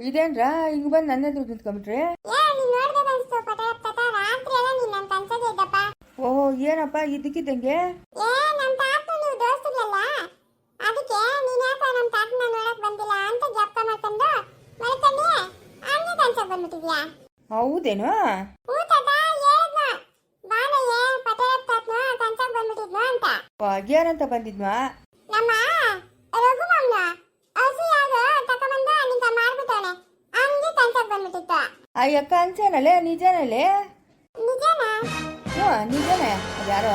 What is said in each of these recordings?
ಇದೇನ್ರ? ಹಿಂಗ್ ಬಂದು ನನ್ನ ಎದುರು ನಿಂತ್ಕೊಂಡ್ಬಿಟ್ರಿ? ಏ ಏನಪ್ಪ ಇದಕ್ಕಿದ್ದಂಗೆ ಅನ್ಸ್ತು ಅಂತ ತಾತ ರಾತ್ರಿ ಎಲ್ಲ ನೀನ್ ನನ್ ಕನ್ಸದೇ ಇದ್ದಪ್ಪ ಓಹೋ ಏನಪ್ಪ ಇದ್ದಕ್ಕಿದ್ದಂಗೆ ಏ ನಮ್ ತಾತ ನೀವು ದೋಸ್ತರಲ್ಲ ಅದಕ್ಕೆ ನೀನ್ ಯಾಕ ನಮ್ ತಾತನ ನೋಡಕ್ ಬಂದಿಲ್ಲ ಅಂತ ಜಪ್ಪ ಮಾಡ್ಕೊಂಡು ಮಲ್ಕೊಂಡಿ ಹಂಗೆ ಕನ್ಸಕ್ ಬಂದ್ಬಿಟ್ಟಿದ್ಯಾ ಹೌದೇನೋ ಹ್ಞೂ ತಾತ ಹೇಳಿದ್ನ ಬಾನಯ್ಯ ಪಟೇಲಪ್ಪ ತಾತನ ಕನ್ಸಕ್ ಬಂದ್ಬಿಟ್ಟಿದ್ನು ಅಂತ ಏನಂತ ಬಂದಿದ್ವಾ ನಮ್ಮ ರಘುಮಮ್ಮ ಹಸು ಯಾವ್ದು ತಕೊಂಬಂದು ನಿಂತ ಮಾಡ್ಬಿಟ್ಟವನೆ ಹಂಗೆ ಕನ್ಸಕ್ ಅಕ್ಕ ಅನ್ಸೇನಲ್ಲೇ ನಿಜನಲ್ಲೇ? ನಿಜನಾ? ಹ್ಞೂ ನಿಜನೇ. ಯಾರೋ?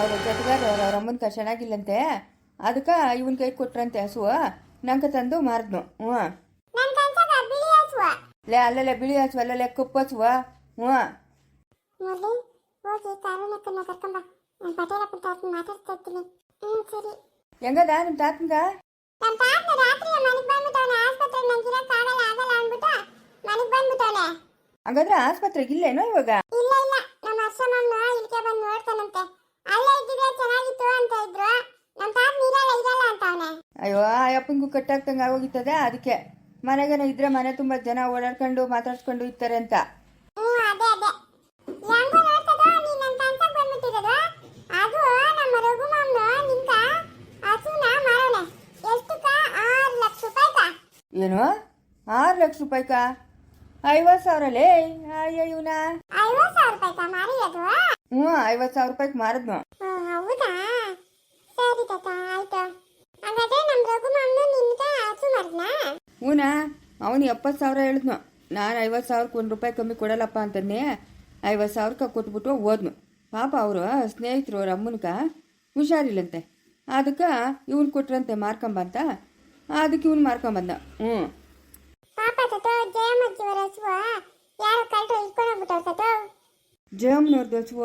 ಅವ್ರ ಜೊತೆಗಾರ ಅವ್ರ ಅಮ್ಮನ ಚೆನ್ನಾಗಿಲ್ಲಂತೆ ಅದಕ್ಕೆ ಇವನ್ ಕೈ ಕೊಟ್ರಂತೆ ಹಸುವ. ನಂಗೆ ತಂದು ಮಾರಿದ್ನು. ಹ್ಞೂ. ಲೇ ಅಲ್ಲಲ್ಲೇ ಬಿಳಿ ಹಸು ಅಲ್ಲಲ್ಲೇ ಕಪ್ಪು ಹಸುವ. ಹ್ಞೂ. ಹೆಂಗದ ನಿಮ್ಮ ತಾತಂಗ ರಾತ್ರಿ ಮನೆಗೆ ಬಂದ್ಬಿಟ್ಟವನೆ ಹಾಗಾದ್ರೆ ಆಸ್ಪತ್ರೆಗೆ ಇಲ್ಲೇನೋ ಇವಾಗ? ಇಲ್ಲ ಇಲ್ಲ. ನಮ್ಮ ಅರ್ಶಮನ್ನ ಇಲ್ಲಿಗೆ ಬಂದು ನೋಡ್ತಾನಂತೆ. ಅಲ್ಲೇ ಇದ್ದಿದ್ರೆ ಚೆನ್ನಾಗಿತ್ತು ಅಂತ ಇದ್ರು. ನಮ್ಮ ತಾತ ನೀರಲ್ಲ ಇರಲ್ಲ ಅಂತ ಅವನೆ. ಅಯ್ಯೋ ಆ ಅಪ್ಪಂಗೂ ಕಟ್ಟಾಗ್ತಂಗೆ ಆಗೋಗಿತ್ತದೆ ಅದಕ್ಕೆ. ಮನೆಗೇನೋ ಇದ್ರೆ ಮನೆ ತುಂಬಾ ಜನ ಓಡಾಡ್ಕೊಂಡು ಮಾತಾಡ್ಸ್ಕೊಂಡು ಇರ್ತಾರೆ ಅಂತ. ಹ್ಞೂ ಅದೇ ಅದೇ. ಹೆಂಗೋ ನೋಡ್ತದೋ ನೀನು ಬಂದ್ಬಿಟ್ಟಿರೋದು? ಅದು ನಮ್ಮ ಹಸುನ ಎಷ್ಟಕ್ಕ? ಆರು ಲಕ್ಷ ರೂಪಾಯಿ ಏನು? ಆರು ಲಕ್ಷ ರೂಪಾಯಿಕ? ಐವತ್ತು ಸಾವಿರಲೇ? ಅಯ್ಯೋ ಇವನ. ಐವತ್ತು ಸಾವಿರ ರೂಪಾಯಿಕ ಮಾರಿರೋದು ಹ್ಞೂ ಐವತ್ತು ಸಾವಿರ ರೂಪಾಯಿಗೆ ಮಾರಿದ್ನು. ಹೌದಾ? ಸರಿ ತಾತ ಆಯ್ತು. ಹಾಗಾದ್ರೆ ನಮ್ಮ ರಘುಮಾಮ್ನು ನಿನ್ಕ ಹಸು ಮಾರಿದ್ನಾ ಅವನು ಎಪ್ಪತ್ತು ಸಾವಿರ ಹೇಳಿದ್ನು. ನಾನು ಐವತ್ತು ಸಾವಿರಕ್ಕೆ ಒಂದು ರೂಪಾಯಿ ಕಮ್ಮಿ ಕೊಡಲ್ಲಪ್ಪ ಅಂತಂದೆ ಐವತ್ತು ಸಾವಿರಕ್ಕೆ ಕೊಟ್ಬಿಟ್ಟು ಓದ್ನು ಪಾಪ ಅವರು ಸ್ನೇಹಿತರು ಅವ್ರ ಅಮ್ಮನ್ಕ ಹುಷಾರಿಲ್ಲಂತೆ. ಅದಕ್ಕೆ ಇವ್ನು ಕೊಟ್ರಂತೆ ಮಾರ್ಕೊಂಬಂತ ಅದಕ್ಕೆ ಇವ್ನು ಮಾರ್ಕೊಂಬಂದ. ಹ್ಞೂ. ಜಯಮ್ಮಜ್ಜಿಯವರ ಹಸುವ? ಯಾರೋ ಕಳ್ರು ಇಟ್ಕೊಂಡು ಹೋಗ್ಬಿಟ್ಟವ್ರು ಸತು. ಜಯಮ್ಮನವ್ರದ್ದು ಹಸುವ?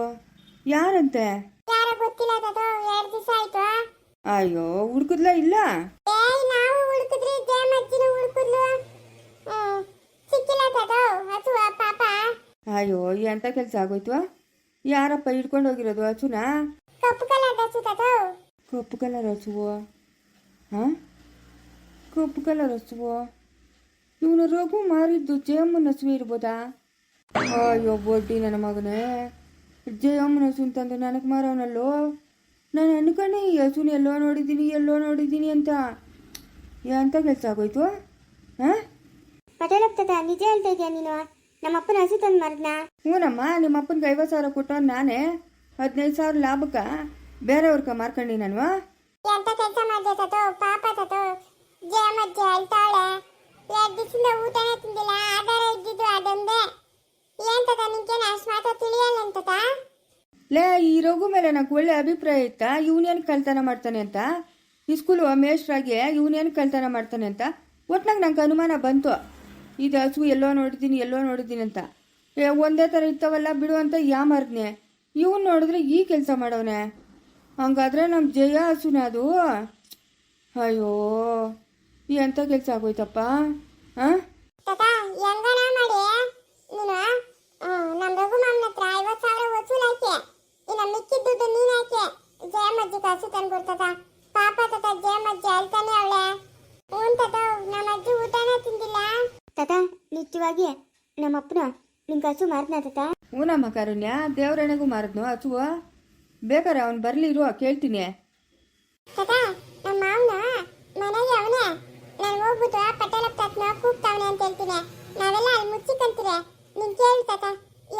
ಯಾರಂತೆ? ಯಾರೋ ಗೊತ್ತಿಲ್ಲ ಸತು ಎರಡು ದಿವಸ ಆಯ್ತು. ಅಯ್ಯೋ ಹುಡ್ಕದ್ಲ ಇಲ್ಲ? ಏಯ್ ನಾವು ಹುಡುಕಿದ್ರಿ ಜಯಮ್ಮಜ್ಜಿನ ಹುಡುಕಿದ್ಲು. ಹ್ಮ್ ಸಿಕ್ಕಿಲ್ಲ ಸತು ಹಸುವ ಪಾಪ. ಅಯ್ಯೋ ಎಂಥ ಕೆಲಸ ಆಗೋಯ್ತು? ಯಾರಪ್ಪ ಹಿಡ್ಕೊಂಡು ಹೋಗಿರೋದು ಹಸುನ? ಕಪ್ಪು ಕಲರ್ ಹಸು ತಾತ ಕಪ್ಪು ಕಲರ್ ಹಸುವ? ಹಾಂ? ಕಪ್ಪು ಕಲರ್ ಹಸುವು? ಇವನು ರಘು ಮಾರಿದ್ದು ಜಯಮ್ಮನ ಹಸುವೆ ಇರ್ಬೋದಾ? ಅಯ್ಯೋ ಬೊಡ್ಡಿ ನನ್ನ ಮಗನೇ. ಜಯಮ್ಮನ ಹಸು ಅಂತಂದು ನನಗೆ ಮಾರವನಲ್ಲೋ? ನಾನು ಅನ್ಕೊಂಡೆ ಈ ಹಸುನ ಎಲ್ಲೋ ನೋಡಿದ್ದೀನಿ ಎಲ್ಲೋ ನೋಡಿದ್ದೀನಿ ಅಂತ. ಎಂಥ ಕೆಲಸ ಆಗೋಯ್ತು? ಹಾಂ? ನಿಜ ಹೇಳ್ತಾ ಇದೆಯಾ ನೀನು? ನಮ್ಮ ಅಪ್ಪನ ಹಸು ತಂದು ಮಾರಿದ್ನಾ? ಹ್ಞೂನಮ್ಮ ನಿಮ್ಮ ಅಪ್ಪನಿಗೆ ಐವತ್ತು ಸಾವಿರ ಕೊಟ್ಟು ನಾನೇ. ಹದಿನೈದು ಸಾವಿರ ಲಾಭಕ್ಕೆ. ಬೇರೆಯವ್ರಿಗೆ ಮಾರ್ಕೊಂಡಿ ನಾನು ಎಂತ ಕೆಲಸ ಮಾಡಿದೆ ಪಾಪ ತಾತ ಜಯಮ್ಮ ಹೇಳ್ತಾಳೆ ದಿವಸದಿಂದ ಊಟನೇ ತಿಂದಿಲ್ಲ, ಆಧಾರ ಇದ್ದಿದ್ದು ಅದೊಂದೇ. ಏನ್ ತಾತ ನಿಂಗೇನು ಅಷ್ಟು ಮಾತ್ರ ತಿಳಿಯಲ್ಲ ಅಂತದ ಲೇ, ಈ ರಘು ಮೇಲೆ ನಂಗೆ ಒಳ್ಳೆ ಅಭಿಪ್ರಾಯ ಇತ್ತಾ. ಇವನೇನು ಕಳ್ತನ ಮಾಡ್ತಾನೆ ಅಂತ. ಈ ಸ್ಕೂಲು ಮೇಷ್ಟ್ರಾಗೆ ಯೂನಿಯನ್ ಕಳ್ತನ ಮಾಡ್ತಾನೆ ಅಂತ. ಒಟ್ನಾಗ ನಂಗೆ ಅನುಮಾನ ಬಂತು. ಇದು ಹಸು ಎಲ್ಲೋ ನೋಡಿದ್ದೀನಿ ಎಲ್ಲೋ ನೋಡಿದ್ದೀನಿ ಅಂತ. ಏ, ಒಂದೇ ಥರ ಇತ್ತವಲ್ಲ ಬಿಡು ಅಂತ ಯಾಮಾರ್ದ್ನೆ ಇವನು ನೋಡಿದ್ರೆ ಈ ಕೆಲಸ ಮಾಡವನೆ ಹಂಗಾದ್ರೆ ನಮ್ಮ ಜಯ ಹಸುನ ಅದು ಅಯ್ಯೋ ಎಂಥ ಕೆಲಸ ಆಗೋಯ್ತಪ್ಪ? ಹಾಂ? ತಾತ ಹೆಂಗನ ಮಾಡಿ? ನೀನು ಹ್ಮ್, ನಮ್ ರಘು ಮಾಮನ ಹತ್ರ ಐವತ್ತು ಸಾವಿರ ವಸೂಲ್ ಹಾಕಿ ಇನ್ನ ಮಿಕ್ಕಿದ ದುಡ್ಡು ನೀನ್ ಹಾಕಿ ಜಯಮ್ಮಜ್ಜಿ ಕಾಸು ತಂದು ಕೊಡ್ತದ ಪಾಪ ತಾತ ಜಯಮ್ಮಜ್ಜಿ ಹೇಳ್ತಾನೆ ಅವಳೆ. ಹ್ಞೂ ತಾತ ನಮ್ಮ ಅಜ್ಜಿ ಊಟನೇ ತಿಂದಿಲ್ಲ. ತಾತ ನಿಜವಾಗಿ ನಮ್ಮ ಅಪ್ಪನ ನಿಮ್ ಕಾಸು ಮಾರ್ನ ತಾತ. ಹೂನಮ್ಮ ಕಾರುಣ್ಯ ದೇವರಣೆಗೂ ಮಾರಿದ್ನು ಹಸುವು ಬೇಕಾರೆ ಅವ್ನು ಬರಲಿ ಇರು ಕೇಳ್ತೀನಿ ತಾತ ನಮ್ಮ ಮಾವನ ಮನೆಗೆ ಅವನೇ ನಾನು ಹೋಗ್ಬಿಟ್ಟು ಪಟೇಲಪ್ಪ ತಾತನ ಕೂಗ್ತಾವನೆ ಅಂತ ಹೇಳ್ತೀನಿ. ನಾವೆಲ್ಲ ಅಲ್ಲಿ ಮುಚ್ಚಿಕಂತೀರಿ. ನೀನ್ ಕೇಳಿ ತಾತ,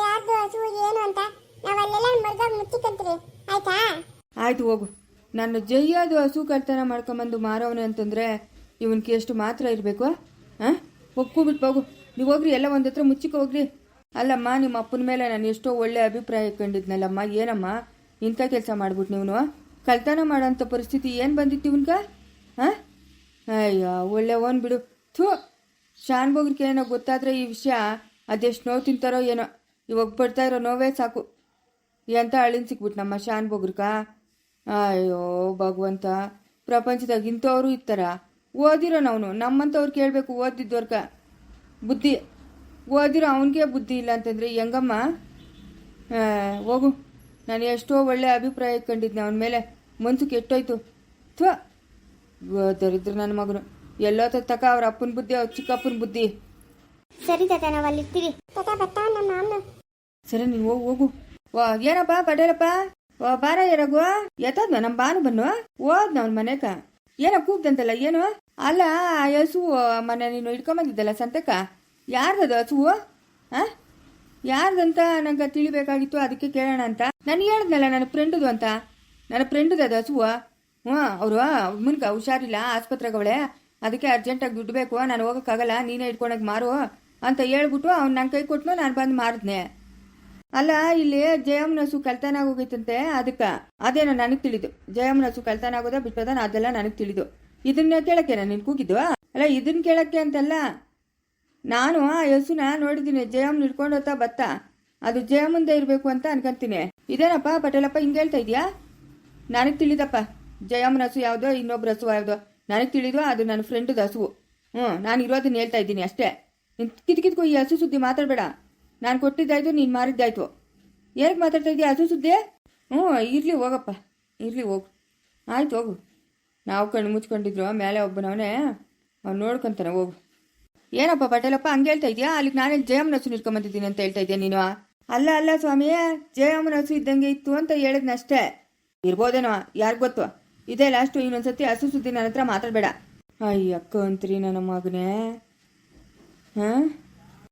ಯಾರ್ದು ಹಸು, ಏನು ಅಂತ. ನಾವಲ್ಲೆಲ್ಲ ಮರ್ದಾಗ ಮುಚ್ಚಿಕಂತೀರಿ. ಆಯ್ತಾ? ಆಯ್ತು ಹೋಗು. ನನ್ನ ಜಯ್ಯಾದು ಹಸು ಕರ್ತನ ಮಾಡ್ಕೊಂಬಂದು ಮಾರವನೆ ಅಂತಂದ್ರೆ ಇವನ್ಗೆ ಎಷ್ಟು ಮಾತ್ರ ಇರಬೇಕು ಹಾಂ ಒಪ್ಕೊಬಿಟ್ಟು ಹೋಗು. ನೀವು ಹೋಗ್ರಿ, ಎಲ್ಲ ಒಂದ್ ಹತ್ರ ಹೋಗ್ರಿ. ಅಲ್ಲಮ್ಮ, ನಿಮ್ಮ ಅಪ್ಪನ ಮೇಲೆ ನಾನು ಎಷ್ಟೋ ಒಳ್ಳೆ ಅಭಿಪ್ರಾಯ ಕಂಡಿದ್ನಲ್ಲಮ್ಮ, ಏನಮ್ಮ? ಇಂಥ ಕೆಲಸ ಮಾಡ್ಬಿಟ್ಟು ನೀವು ಕಳ್ತನ ಮಾಡೋಂಥ ಪರಿಸ್ಥಿತಿ ಏನು ಬಂದಿತ್ತು ಇವನ್ಗ ಹಾಂ ಅಯ್ಯೋ ಒಳ್ಳೆ ಓನ್ ಬಿಡು. ಥೂ. ಶಾನ್ ಬೋಗ್ರಿಗೆ ಏನೋ ಗೊತ್ತಾದರೆ ಈ ವಿಷಯ ಅದೆಷ್ಟು ನೋವು ತಿಂತಾರೋ ಏನೋ, ಇವಾಗ ಬರ್ತಾ ಇರೋ ನೋವೇ ಸಾಕು ಎಂತ ಅಳಿನ್ ಸಿಕ್ಬಿಟ್ಟು ನಮ್ಮ ಶಾನ್ ಅಯ್ಯೋ ಭಗವಂತ, ಪ್ರಪಂಚದಾಗ ಇಂಥವರು ಇರ್ತಾರ. ಓದಿರೋ ನಾವು ನಮ್ಮಂಥವ್ರು ಕೇಳಬೇಕು ಓದಿದ್ದವ್ರಕ ಬುದ್ಧಿ. ಓದಿರೋ ಅವನಿಗೆ ಬುದ್ಧಿ ಇಲ್ಲ ಅಂತಂದರೆ, ಹೆಂಗಮ್ಮ? ಹೋಗು. ನಾನು ಎಷ್ಟೋ ಒಳ್ಳೆ ಅಭಿಪ್ರಾಯ ಕಂಡಿದ್ದೆ ಅವನ ಮೇಲೆ. ಮನ್ಸು ಕೆಟ್ಟೋಯ್ತು. ಥು. ದರಿದ್ರ ನನ್ನ ಮಗನು. ಎಲ್ಲೋ ತಕ್ಕ ಅವ್ರ ಅಪ್ಪನ ಬುದ್ಧಿ ಅವ್ರ ಚಿಕ್ಕಪ್ಪನ ಬುದ್ಧಿ. ಸರಿ ತಾತ ನಾವು ಅಲ್ಲಿ ಇರ್ತೀವಿ ತಾತ ಬತ್ತ ನಮ್ಮ ಸರಿ ನೀವು ಹೋಗು ಹೋಗು. ವಾ ಏನಪ್ಪ ಬಡೇರಪ್ಪ. ವಾ ಬಾರ ಏರಾಗು. ಎತ್ತದ್ನ ನಮ್ಮ ಬಾನು ಬನ್ನು ಹೋದ್ನ ಅವ್ನ ಮನೆಕ? ಏನೋ ಕೂಗ್ದಂತಲ್ಲ ಏನು? ಅಲ್ಲ ಆ ಹಸು ಮನೆ ನೀನು ಇಟ್ಕೊಂಬಂದಿದ್ದಲ್ಲ ಸಂತಕ? ಯಾರ್ದದು ಹಸುವು? ಆ? ಯಾರ್ದಂತ ನಂಗೆ ತಿಳಿಬೇಕಾಗಿತ್ತು ಅದಕ್ಕೆ ಕೇಳೋಣ ಅಂತ. ನಾನು ಹೇಳಿದ್ನಲ್ಲ ನನ್ನ ಫ್ರೆಂಡುದು ಅಂತ. ನನ್ನ ಫ್ರೆಂಡುದು ಅದು ಹಸುವು. ಹ್ಞೂ ಅವರು ಮುನ್ಕ ಹುಷಾರಿಲ್ಲ ಆಸ್ಪತ್ರೆಗವಳೆ ಅದಕ್ಕೆ ಅರ್ಜೆಂಟಾಗಿ ದುಡ್ಡು ಬೇಕು, ನಾನು ಹೋಗೋಕ್ಕಾಗಲ್ಲ ನೀನೇ ಇಟ್ಕೊಳಕ್ಕೆ ಮಾರು ಅಂತ ಹೇಳ್ಬಿಟ್ಟು ಅವ್ನು ನನ್ನ ಕೈ ಕೊಟ್ಟು ನಾನು ಬಂದು ಮಾರಿದ್ನೆ. ಅಲ್ಲ, ಇಲ್ಲಿ ಜಯಮ್ನಸು ಹಸು ಕಳ್ತನ ಆಗೋಗೈತಂತೆ, ಅದಕ್ಕೆ. ಅದೇನೋ ನನಗೆ ತಿಳಿದು. ಜಯಮ್ನಸು ಹಸು ಕಳ್ತನ ಆಗೋದ ಬಿಟ್ಟೋದ ಅದೆಲ್ಲ ನನಗೆ ತಿಳಿದು. ಇದನ್ನ ಕೇಳಕ್ಕೆ ನಾನು ನಿನ್ ಕೂಗಿದ್ದು ಅಲ್ಲ ಇದನ್ನ ಕೇಳಕ್ಕೆ ಅಂತಲ್ಲ. ನಾನು ಆ ಹೆಸುನ ನೋಡಿದ್ದೀನಿ ಜಯಮ್ನ ಹಿಡ್ಕೊಂಡು ಬತ್ತ. ಅದು ಜಯಮ್ಮಂದೇ ಇರಬೇಕು ಅಂತ ಅನ್ಕಂತೀನಿ. ಇದೇನಪ್ಪ ಪಟೇಲಪ್ಪ ಹಿಂಗೆ ಹೇಳ್ತಾ ಇದೆಯಾ? ನನಗೆ ತಿಳಿದಪ್ಪ. ಜಯಮ್ಮನ ಹಸು ಯಾವುದೋ, ಇನ್ನೊಬ್ರ ಹಸು ಯಾವುದೋ. ನನಗೆ ತಿಳಿದು ಅದು ನನ್ನ ಫ್ರೆಂಡ್ದು ಹಸುವು ಹ್ಞೂ ನಾನು ಇರೋದನ್ನ ಹೇಳ್ತಾ ಇದ್ದೀನಿ ಅಷ್ಟೇ. ನೀನು ಕಿತ್ಕಿತ್ಕೋ ಈ ಹಸು ಸುದ್ದಿ ಮಾತಾಡಬೇಡ. ನಾನು ಕೊಟ್ಟಿದ್ದಾಯ್ತು, ನೀನು ಮಾರಿದ್ದಾಯ್ತು. ಏನಕ್ಕೆ ಮಾತಾಡ್ತಾ ಇದೀಯ ಹಸು ಸುದ್ದಿ? ಹ್ಞೂ, ಇರಲಿ ಹೋಗಪ್ಪ. ಇರಲಿ ಹೋಗು. ಆಯ್ತು ಹೋಗು. ನಾವು ಕಣ್ಣು ಮುಚ್ಕೊಂಡಿದ್ರು, ಮೇಲೆ ಒಬ್ಬನವನೇ ಅವ್ನು ನೋಡ್ಕೊಂತಾನೆ, ಹೋಗು. ಏನಪ್ಪ ಪಟೇಲಪ್ಪ, ಹಂಗೆ ಹೇಳ್ತಾ ಇದೆಯಾ? ಅಲ್ಲಿಗೆ ನಾನೇ ಜಯಮ್ಮನ ಹಸು ಇಟ್ಕೊಂಬಂದಿದ್ದೀನಿ ಅಂತ ಹೇಳ್ತಾ ಇದೆಯಾ ನೀನು? ಅಲ್ಲ ಅಲ್ಲ ಸ್ವಾಮಿ ಜಯಮ್ಮನ ಹಸು ಇದ್ದಂಗೆ ಇತ್ತು ಅಂತ ಹೇಳಿದ್ನಷ್ಟೇ. ಇರ್ಬೋದೇನೋ, ಯಾರಿಗೆ ಗೊತ್ತು? ಇದೇ ಲಾಸ್ಟು ಇನ್ನೊಂದ್ಸತಿ ಹಸು ಸುದ್ದಿ ನನ್ನ ಹತ್ರ ಮಾತಾಡಬೇಡ. ಅಯ್ಯಕ್ಕ ಅಂತ್ರಿ ನನ್ನ ಮಗನೇ. ಹಾಂ?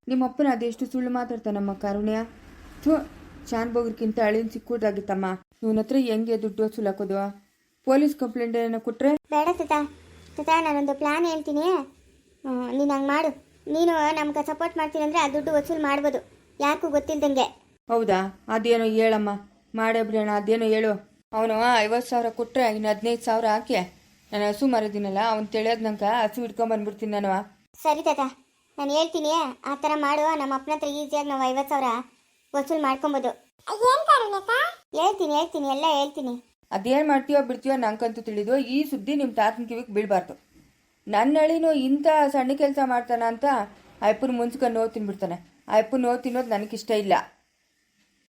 ನಿಮ್ಮಪ್ಪನ ಅದೆಷ್ಟು ಸುಳ್ಳು ಮಾತಾಡ್ತಾನಮ್ಮ ಕರುಣ್ಯ. ಥೂ ಶಾನ್ಬೋಗ್ರಿಗಿಂತ ಅಳಿನ ಸಿಕ್ಕೋದಾಗಿತ್ತಮ್ಮ. ಇವನ ಹತ್ರ ಹೆಂಗೆ ದುಡ್ಡು ವಸೂಲು ಹಾಕೋದು? ಪೊಲೀಸ್ ಕಂಪ್ಲೇಂಟ್ ಏನೋ ಕೊಟ್ರೆ? ಬೇಡ ತಾತ ತಾತ ನಾನೊಂದು ಪ್ಲಾನ್ ಹೇಳ್ತೀನಿ. ನೀನು ಹಂಗೆ ಮಾಡು. ನೀನು ನಮ್ಗೆ ಸಪೋರ್ಟ್ ಮಾಡ್ತೀನಿ ಅಂದರೆ ಆ ದುಡ್ಡು ವಸೂಲು ಮಾಡ್ಬೋದು. ಯಾಕೂ ಗೊತ್ತಿಲ್ದಂಗೆ. ಹೌದಾ? ಅದೇನೋ ಹೇಳಮ್ಮ. ಮಾಡೇ ಬಿಡೋಣ. ಅದೇನೋ ಹೇಳು. ಅವನು ಐವತ್ತು ಸಾವಿರ ಕೊಟ್ಟರೆ ಇನ್ನು ಹದಿನೈದು ಸಾವಿರ ಹಾಕಿ ನಾನು ಹಸು ಮಾರಿದ್ದೀನಲ್ಲ ಅವ್ನು ತಿಳಿಯೋದು ನಂಗೆ ಹಸು ಇಟ್ಕೊಂಬಂದ್ಬಿಡ್ತೀನಿ ನಾನು. ಸರಿ ತಾತ ನಾನು ಹೇಳ್ತೀನಿ ಆ ಥರ ಮಾಡುವ ನಮ್ಮ ಅಪ್ಪನ ಹತ್ರ ಈಸಿಯಾಗಿ ನಾವು ಐವತ್ತು ಸಾವಿರ ವಸೂಲು ಮಾಡ್ಕೊಬೋದು. ಹೇಳ್ತೀನಿ ಹೇಳ್ತೀನಿ ಎಲ್ಲ ಹೇಳ್ತೀನಿ. ಅದೇನು ಮಾಡ್ತೀಯೋ ಬಿಡ್ತೀಯೋ ನಂಗಂತೂ ತಿಳಿದು ಈ ಸುದ್ದಿ ನಿಮ್ಮ ತಾತನ ಕಿವಿಗೆ ಬೀಳಬಾರ್ದು. ನನ್ನ ಹಳಿನೂ ಇಂಥ ಸಣ್ಣ ಕೆಲಸ ಮಾಡ್ತಾನ ಅಂತ ಅಯ್ಯಪ್ಪನ ಮುಂಚ್ಕೊಂಡು ನೋವು ತಿನ್ಬಿಡ್ತಾನೆ. ಅಯ್ಯಪ್ಪನ ನೋವು ತಿನ್ನೋದು ನನಗಿಷ್ಟ ಇಲ್ಲ.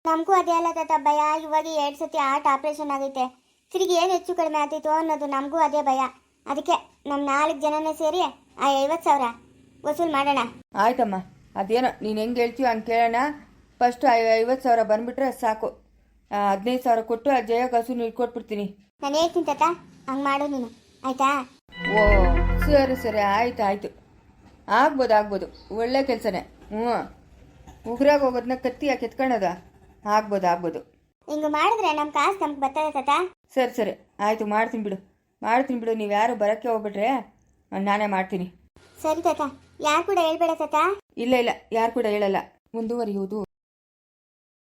ನಮಗೂ ಅದೇ ಅಲ್ಲ ತಾತ ಭಯ. ಇವಾಗ ಎರಡು ಸತಿ ಆರ್ಟ್ ಆಪ್ರೇಷನ್ ಆಗೈತೆ. ತಿರುಗಿ ಏನು ಹೆಚ್ಚು ಕಡಿಮೆ ಆಗ್ತಿತ್ತು ಅನ್ನೋದು ನಮಗೂ ಅದೇ ಭಯ. ಅದಕ್ಕೆ ನಮ್ಮ ನಾಲ್ಕು ಜನನೇ ಸೇರಿ ಆ ಐವತ್ತು ಸಾವಿರ ವಸೂಲ್ ಮಾಡೋಣ. ಆಯ್ತಮ್ಮ. ಅದೇನೋ ನೀನು ಹೆಂಗೆ ಹೇಳ್ತೀಯೋ ಹಂಗೆ ಕೇಳೋಣ. ಫಸ್ಟು ಐವತ್ತು ಸಾವಿರ ಬಂದ್ಬಿಟ್ರೆ ಸಾಕು. ಹದಿನೈದು ಸಾವಿರ ಕೊಟ್ಟು ಆ ಜಯ ಹಸುನ ಇಟ್ಕೊಟ್ಬಿಡ್ತೀನಿ ನಾನು ಹೇಳ್ತೀನಿ ತಾತ ಹಂಗೆ ಮಾಡು ನೀನು. ಆಯ್ತಾ? ಓ ಸರಿ ಸರಿ. ಆಯ್ತು ಆಯ್ತು. ಆಗ್ಬೋದು ಆಗ್ಬೋದು. ಒಳ್ಳೆ ಕೆಲಸನೇ. ಹ್ಞೂ ಉಗ್ರಾಗ ಹೋಗೋದನ್ನ ಕತ್ತಿ ಯಾಕೆ ಎತ್ಕೊಳ್ಳೋದ ಆಗ್ಬೋದು ಆಗ್ಬೋದು. ಹಿಂಗೆ ಮಾಡಿದ್ರೆ ನಮ್ಮ ಕಾಸು ನಮ್ಗೆ ಬರ್ತದೆ ತಾತ. ಸರಿ ಸರಿ. ಆಯಿತು ಮಾಡ್ತೀನಿ ಬಿಡು. ಮಾಡ್ತೀನಿ ಬಿಡು ನೀವು ಯಾರು ಬರೋಕ್ಕೆ ಹೋಗ್ಬಿಟ್ರೆ ನಾನೇ ಮಾಡ್ತೀನಿ. ಸರಿ ತಾತ. ಯಾರು ಕೂಡ ಹೇಳ್ಬೇಡ ತಾತ? ಇಲ್ಲ ಇಲ್ಲ. ಯಾರು ಕೂಡ ಹೇಳಲ್ಲ. ಮುಂದುವರಿಯುವುದು.